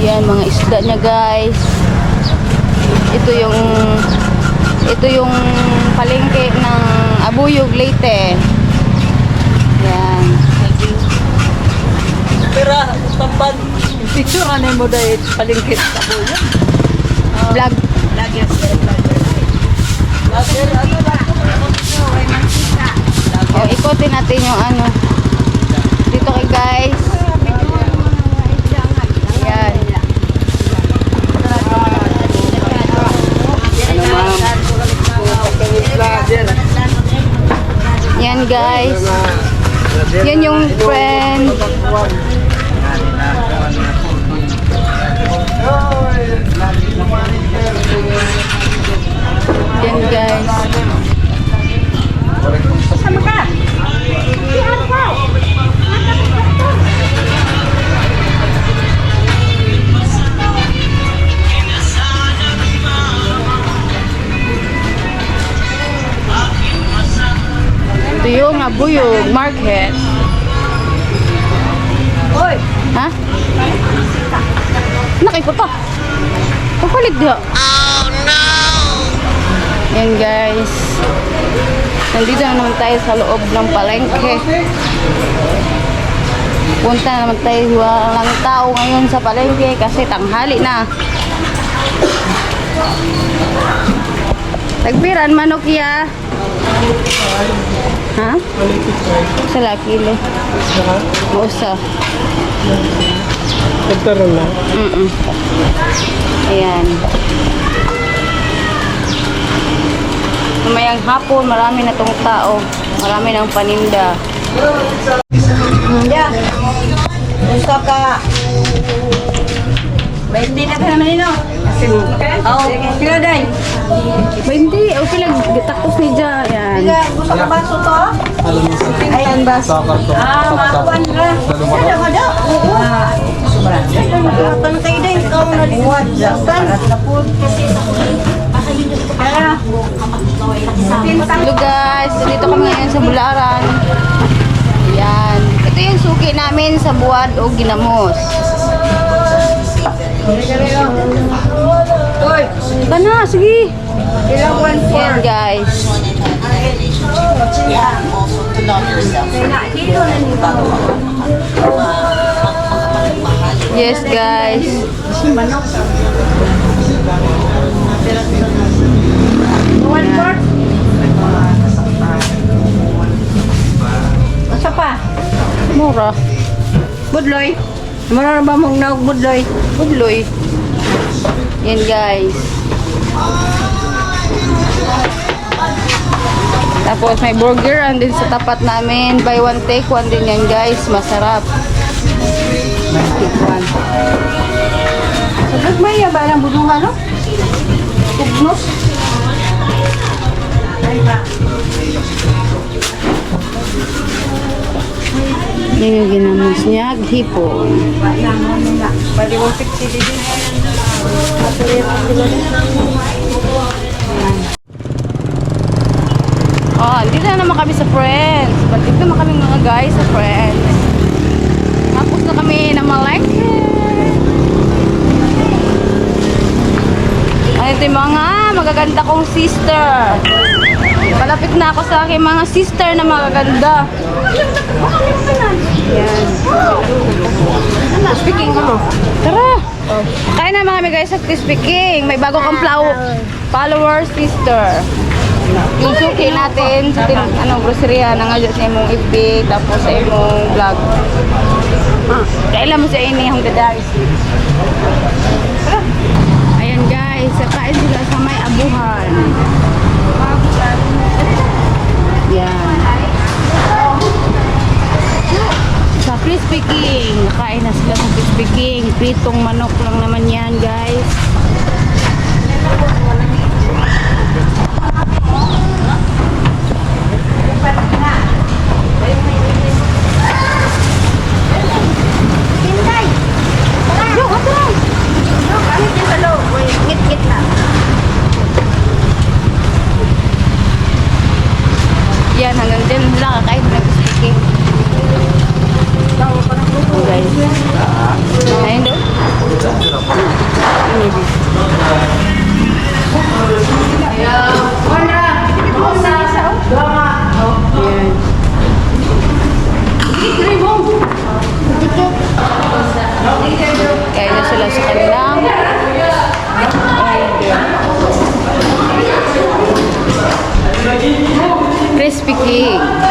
Yan, mga isda niya guys. Ito yung ito yung palengke ng Abuyog Leyte. Yan. Pero, tamban. Picture ano mo dahil palingkit sa buyo. Vlog. Lagi Lagi, ano lang. O, ikotin natin yung ano. Dito kay guys. Yan. Ano ma'am? Vlogger. Yan guys. Yan yung friend. Yan guys. Ito yung Abuyog Market. Hoy! Ha? Nakikot pa. Papalit diha. Oh no! Yan guys. Nandito na naman tayo sa loob ng palengke. Punta na naman tayo walang tao ngayon sa palengke kasi tanghali na. Tagpiran manok ya. Ha? Sa kilo. Mausa. Nagtaroon na. Mm-mm. Ayan. Mamayang hapon, marami na tong tao. Marami ng paninda. Yeah. Gusto ka. Hindi na ka naman ino. Oo. Pila day. Ba hindi, okay lang. Takos ni Ja. Ayan. Gusto ka baso to? Ay, ang baso. Ah, makuan ka. Kada mo daw. Sobra. Pantay day. Ikaw na liwat. Kaya. Hello guys, dito kami ngayon sa Bularan. Ayan. Ito yung suki namin sa Buwad o Ginamos. Uy, Bana, sige. Ayan guys. Yes guys. One four. Asa pa? Mura. Budloy. Mura na ba mong naog budloy? Budloy. Yan guys. Tapos may burger and din sa tapat namin. Buy one take one din yan guys. Masarap. Tikwan. Sagot may ba ng budungan, no? Tugnos. Yan yung ginamos niya. Hipon. Mo 60 din. Oh, dito na naman kami sa Friends. Balik naman kami mga guys sa Friends. Tapos na kami na malengke. Ay, ito yung mga magaganda kong sister. Palapit na ako sa aking mga sister na magaganda. Yan. Speaking ko. Tara! Kain na mga guys sa Speaking. May bago kang flow- follower sister. Yung suki natin sa tin, ano, grocery na nga sa imong FB tapos sa imong vlog. Ah, kailan mo sa ini yung dadais. Tara. Ayan guys, kain sila sa may abuhan. Yan. Crispy King. Nakain na sila sa Crispy King. Pritong manok lang naman yan, guys. Hintay! King.